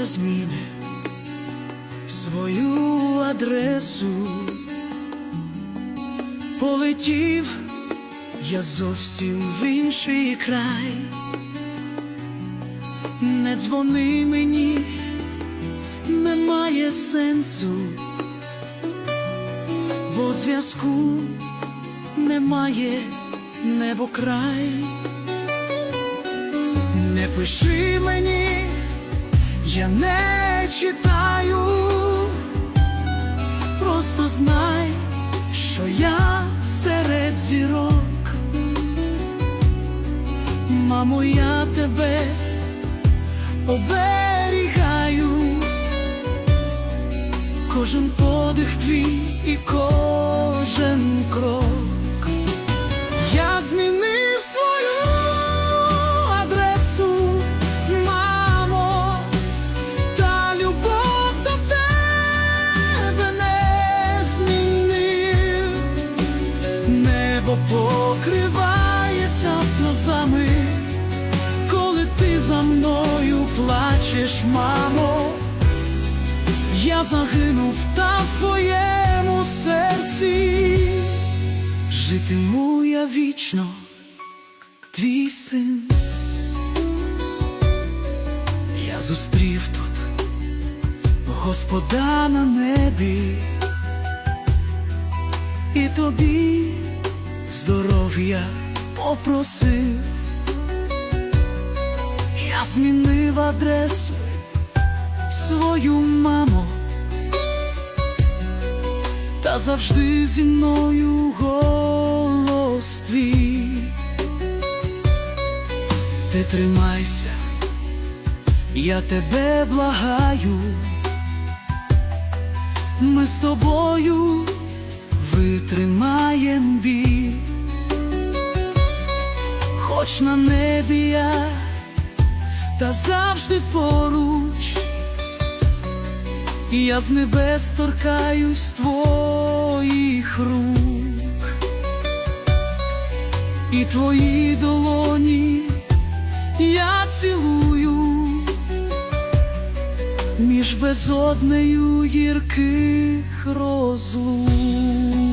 я змінив свою адресу, полетів я зовсім в інший край, не дзвони мені, немає сенсу, бо зв'язку немає небо край. Не пиши мені, я не читаю, просто знай, що я серед зірок. Мамо, я тебе оберігаю, кожен подих твій і кожен крок. Покривається сльозами, коли ти за мною плачеш, мамо. Я загинув там в твоєму серці. Житиму я вічно, твій син. Я зустрів тут Господа на небі, і тобі здоров'я попросив. Я змінив адресу свою маму та завжди зі мною голос твій. Ти тримайся, я тебе благаю, ми з тобою хоч на небі я, та завжди поруч. і Я з небес торкаюсь твоїх рук, і твої долоні я цілую між безоднею гірких розлук.